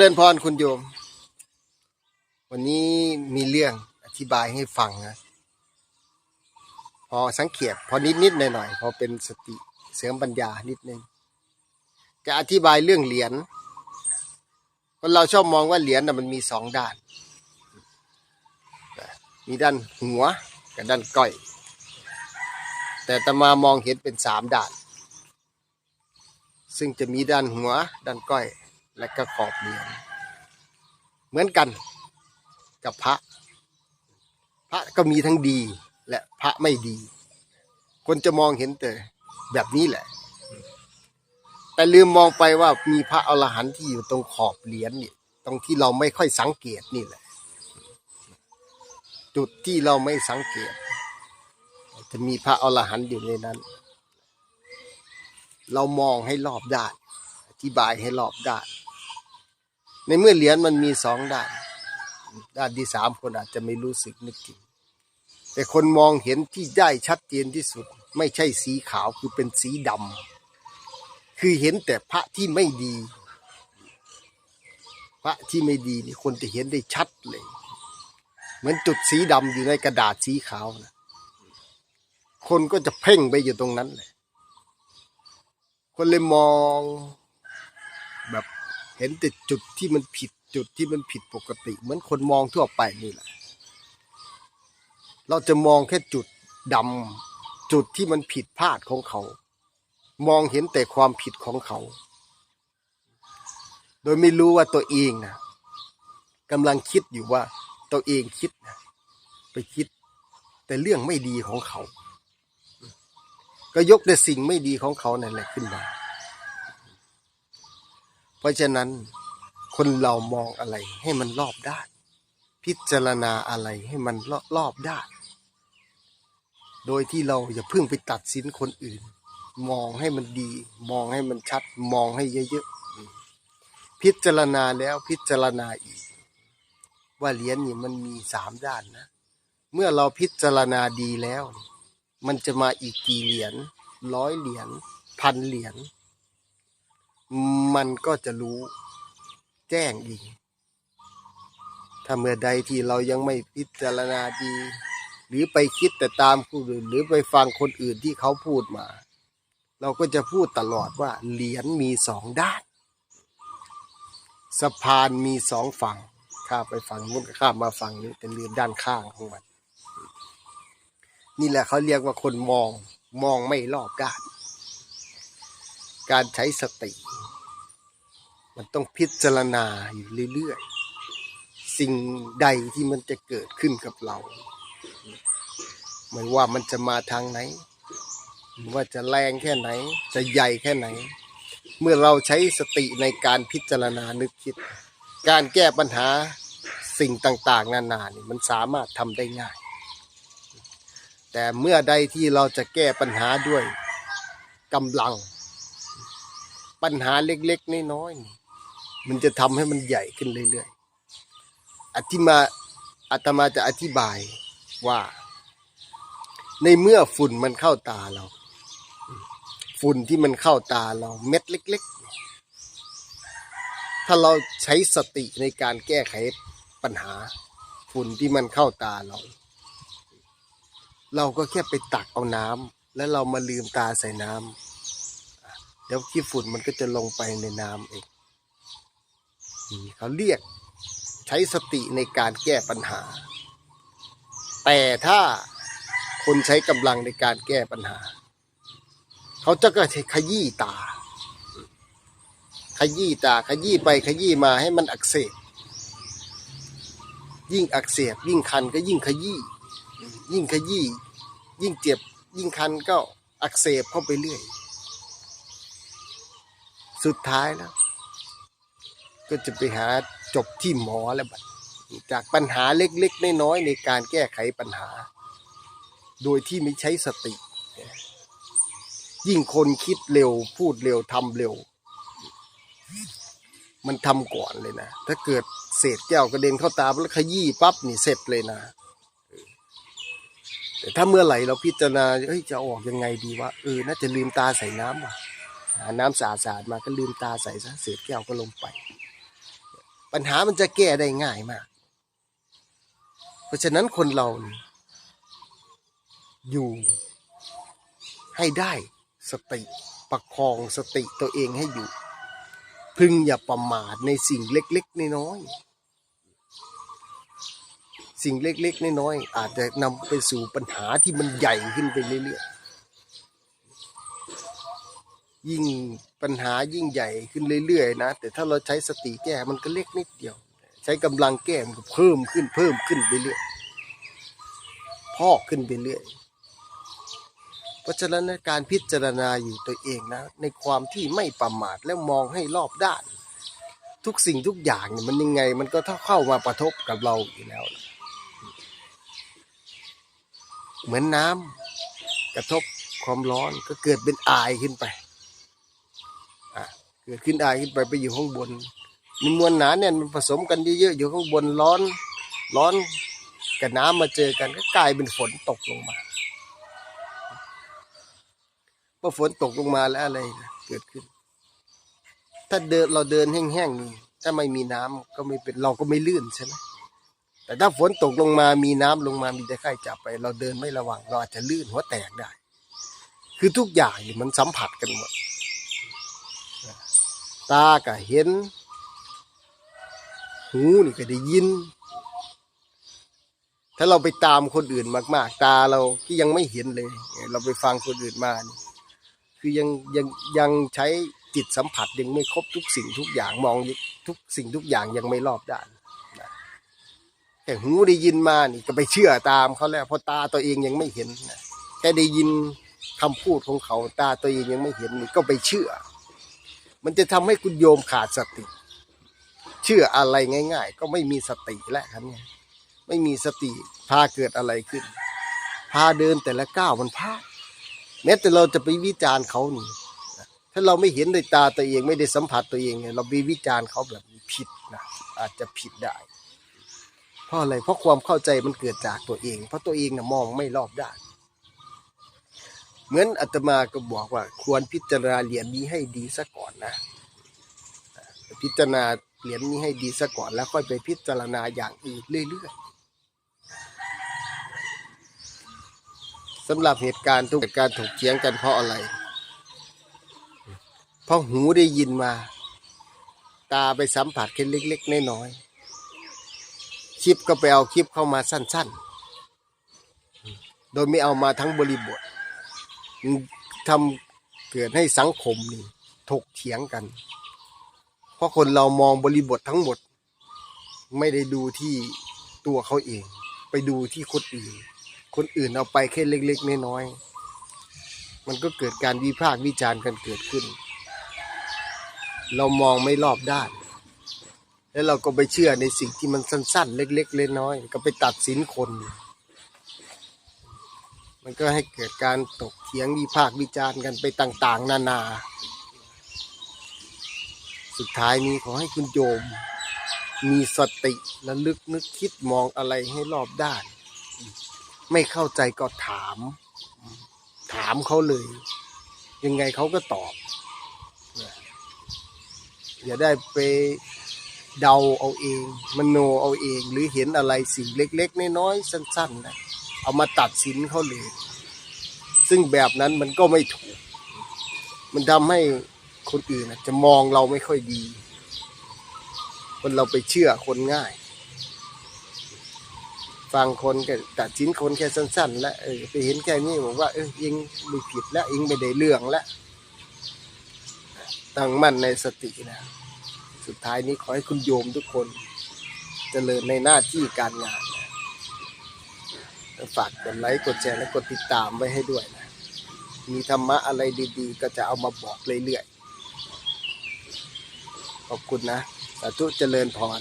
ริญพรคุณโยม วันนี้มีเรื่องอธิบายให้ฟังนะ พอสังเกตพอนิดนิดหน่อยหน่อยพอเป็นสติเสริมปัญญานิดนึง จะอธิบายเรื่องเหรียญคนเราชอบมองว่าเหรียญน่ะมันมีสองด้าน มีด้านหัวกับด้านก้อย แต่อาตมามองเห็นเป็นสามด้าน ซึ่งจะมีด้านหัวด้านก้อย และก็ขอบเหรียญเหมือนกันกับพระ พระก็มีทั้งดีและพระไม่ดี คนจะมองเห็นแต่แบบนี้แหละ แต่ลืมมองไปว่ามีพระอรหันต์ที่อยู่ตรงขอบเหรียญนี่ตรงที่เราไม่ค่อยสังเกตนี่แหละ จุดที่เราไม่สังเกต จะมีพระอรหันต์อยู่ในนั้น เรามองให้รอบด้านอธิบายให้รอบด้าน ในเมื่อเหรียญมันมีสองด้าน ด้านที่สามคนอาจจะไม่รู้สึกนึกถึงแต่คนมองเห็นที่ได้ชัดเจนที่สุด ไม่ใช่สีขาวคือเป็นสีดำคือเห็นแต่พระที่ไม่ดี พระที่ไม่ดีนี่คนจะเห็นได้ชัดเลย เหมือนจุดสีดำอยู่ในกระดาษสีขาวนะคนก็จะเพ่งไปอยู่ตรงนั้นเลยคนเลยมองแบบ เห็นแต่จุดที่มันผิดจุดที่มันผิดปกติ เหมือนคนมองทั่วไปนี่แหละ เราจะมองแค่จุดดำจุดที่มันผิดพลาดของเขา มองเห็นแต่ความผิดของเขา โดยไม่รู้ว่าตัวเองนะกำลังคิดอยู่ว่าตัวเองคิดนะไปคิด แต่เรื่องไม่ดีของเขา ก็ยกแต่สิ่งไม่ดีของเขานั่นแหละขึ้นมา ราะฉะนั้นคนเรามองอะไรให้มันรอบด้าน พิจารณาอะไรให้มันรอบด้าน โดยที่เราอย่าเพิ่งไปตัดสินคนอื่น มองให้มันดี มองให้มันชัด มองให้เยอะๆพิจารณาแล้วพิจารณาอีก ว่าเหรียญนี่มันมีสามด้านนะ เมื่อเราพิจารณาดีแล้ว มันจะมาอีกกี่เหรียญร้อยเหรียญพันเหรียญ มันก็จะรู้แจ้งเองถ้าเมื่อใดที่เรายังไม่พิจารณาดี หรือไปคิดแต่ตามคนอื่น หรือไปฟังคนอื่นที่เขาพูดมา เราก็จะพูดตลอดว่าเหรียญมีสองด้าน สะพานมีสองฝั่งข้าไปฝั่งนู้นก็ข้ามมาฝั่งนี้แต่เรือด้านข้างของมัน นี่แหละเขาเรียกว่าคนมองมองไม่รอบด้าน การใช้สติ มันต้องพิจารณาอยู่เรื่อยๆ สิ่งใดที่มันจะเกิดขึ้นกับเรา ไม่ว่ามันจะมาทางไหน ว่าจะแรงแค่ไหน จะใหญ่แค่ไหน เมื่อเราใช้สติในการพิจารณานึกคิด การแก้ปัญหาสิ่งต่างๆ นานานี่มันสามารถทำได้ง่าย แต่เมื่อใดที่เราจะแก้ปัญหาด้วยกำลัง ปัญหาเล็กๆน้อยๆนี่มันจะทำให้มันใหญ่ขึ้นเรื่อยๆอธิมาอาตมาจะอธิบายว่า ในเมื่อฝุ่นมันเข้าตาเรา ฝุ่นที่มันเข้าตาเราเม็ดเล็ก ๆ ถ้าเราใช้สติในการแก้ไขปัญหา ฝุ่นที่มันเข้าตาเรา เราก็แค่ไปตักเอาน้ำแล้วเรามาลืมตาใส่น้ำ เดี๋ยวขี้ฝุ่นมันก็จะลงไปในน้ำเองนี่เขาเรียกใช้สติในการแก้ปัญหา แต่ถ้าคนใช้กำลังในการแก้ปัญหา เขาจะก็ขยี้ตา ขยี้ตาขยี้ไปขยี้มาให้มันอักเสบยิ่งอักเสบยิ่งคันก็ยิ่งขยี้ยิ่งขยี้ยิ่งเจ็บยิ่งคันก็อักเสบเข้าไปเรื่อย สุดท้ายแล้ว ก็จะไปหาจบที่หมอแล้วบัดจากปัญหาเล็กๆน้อยๆในการแก้ไขปัญหา โดยที่ไม่ใช้สติ ยิ่งคนคิดเร็วพูดเร็วทำเร็ว มันทำก่อนเลยนะ ถ้าเกิดเศษแก้วกระเด็นเข้าตาแล้วขยี้ปั๊บนี่เสร็จเลยนะแต่ถ้าเมื่อไหร่เราพิจารณาเฮ้ยจะออกยังไงดีวะเออน่าจะลืมตาใส่น้ำว่ะ หาน้ำสะอาดๆมาก็ลืมตาใส่ซะเศษแก้วก็ลงไป ปัญหามันจะแก้ได้ง่ายมาก เพราะฉะนั้นคนเราอยู่ให้ได้สติประคองสติตัวเองให้อยู่ พึงอย่าประมาทในสิ่งเล็กๆน้อยๆสิ่งเล็กๆน้อยๆอาจจะนำไปสู่ปัญหาที่มันใหญ่ขึ้นไปเรื่อยๆ ยิ่งปัญหายิ่งใหญ่ขึ้นเรื่อยๆนะ แต่ถ้าเราใช้สติแก้มันก็เล็กนิดเดียว ใช้กำลังแก้มันก็เพิ่มขึ้นเพิ่มขึ้นไปเรื่อยพอกขึ้นไปเรื่อยเพราะฉะนั้นการพิจารณาอยู่ตัวเองนะ ในความที่ไม่ประมาทและมองให้รอบด้าน ทุกสิ่งทุกอย่างเนี่ยมันยังไง มันก็ถ้าเข้ามาประทบกับเราอยู่แล้วนะเหมือนน้ำกระทบความร้อนก็เกิดเป็นอายขึ้นไป เกิดขึ้นอายขึ้นไปไปอยู่ข้างบนมีมวลหนาเนี่ยมันผสมกันเยอะๆอยู่ข้างบนร้อนร้อนกับน้ำมาเจอกันก็กลายเป็นฝนตกลงมาพอฝนตกลงมาแล้วอะไรนะเกิดขึ้น ถ้าเดินเราเดินแห้งๆนี่ถ้าไม่มีน้ำก็ไม่เป็นเราก็ไม่ลื่นใช่ไหมแต่ถ้าฝนตกลงมามีน้ำลงมามีแต่ไข้จับไป เราเดินไม่ระวัง เราอาจจะลื่นหัวแตกได้ คือทุกอย่างมันสัมผัสกันหมด ตาก็เห็น หูนี่ก็ได้ยิน ถ้าเราไปตามคนอื่นมาก ๆ ตาเราก็ยังไม่เห็นเลย เราไปฟังคนอื่นมานี่คือยังยังยังใช้จิตสัมผัสยังไม่ครบทุกสิ่งทุกอย่างมองทุกสิ่งทุกอย่างยังไม่รอบด้านแต่หูได้ยินมานี่ก็ไปเชื่อตามเขาแล้วเพราะตาตัวเองยังไม่เห็นแค่ได้ยินคำพูดของเขาตาตัวเองยังไม่เห็นนี่ก็ไปเชื่อ มันจะทำให้คุณโยมขาดสติ เชื่ออะไรง่าย ๆ ก็ไม่มีสติแล้วครับเนี่ยไม่มีสติพาเกิดอะไรขึ้น พาเดินแต่ละก้าวมันพลาดแม้แต่เราจะไปวิจารณ์เขานี่นะถ้าเราไม่เห็นด้วยตาตัวเองไม่ได้สัมผัสตัวเองเนี่ยเราไปวิจารณ์เขาแบบผิดนะอาจจะผิดได้ เพราะอะไรเพราะความเข้าใจมันเกิดจากตัวเอง เพราะตัวเองนะมองไม่รอบด้าน เหมือนอาตมาก็บอกว่า ควรพิจารณาเหรียญนี้ให้ดีซะก่อนนะ พิจารณาเหรียญนี้ให้ดีซะก่อนแล้วค่อยไปพิจารณาอย่างอื่นเรื่อยๆสำหรับเหตุการณ์ทุกเหตุการณ์ถกเถียงกันเพราะอะไร เพราะหูได้ยินมา ตาไปสัมผัสแค่เล็กๆน้อยๆคลิปก็ไปเอาคลิปเข้ามาสั้น ๆ โดยไม่เอามาทั้งบริบท ทำเกิดให้สังคมนี่ถกเถียงกัน เพราะคนเรามองบริบททั้งหมด ไม่ได้ดูที่ตัวเขาเอง ไปดูที่คนอื่น คนอื่นเอาไปแค่เล็ก ๆ น้อยๆมันก็เกิดการวิพากษ์วิจารณ์กันเกิดขึ้น เรามองไม่รอบด้าน แล้วเราก็ไปเชื่อในสิ่งที่มันสั้น ๆ เล็ก ๆ เล็กน้อยก็ไปตัดสินคน มันก็ให้เกิดการตกเถียงวิพากษ์วิจารณ์กันไปต่างๆ นานา สุดท้ายนี้ขอให้คุณโยม มีสติและลึกนึกคิดมองอะไรให้รอบด้าน ไม่เข้าใจก็ถาม ถามเขาเลย ยังไงเขาก็ตอบ อย่าได้ไปเดาเอาเอง มโนเอาเองหรือเห็นอะไรสิ่งเล็ก ๆ น้อยๆสั้น ๆ นะ เอามาตัดสินเขาเลย ซึ่งแบบนั้นมันก็ไม่ถูก มันทำให้คนอื่นนะจะมองเราไม่ค่อยดี คนเราไปเชื่อคนง่าย ฟังคนก็ตัดสินคนแค่สั้น ๆ แล้วเออไปเห็นแค่นี้บอกว่าเออเองไม่ผิดแล้วเองไม่ได้เรื่องแล้วตั้งมั่นในสตินะ สุดท้ายนี้ขอให้คุณโยมทุกคนจเจริญในหน้าที่การงาน ฝากกดไลค์กดแชร์และกดติดตามไว้ให้ด้วยนะ มีธรรมะอะไรดีๆ ก็จะเอามาบอกเรื่อยๆ ขอบคุณนะสาธุเจริญพร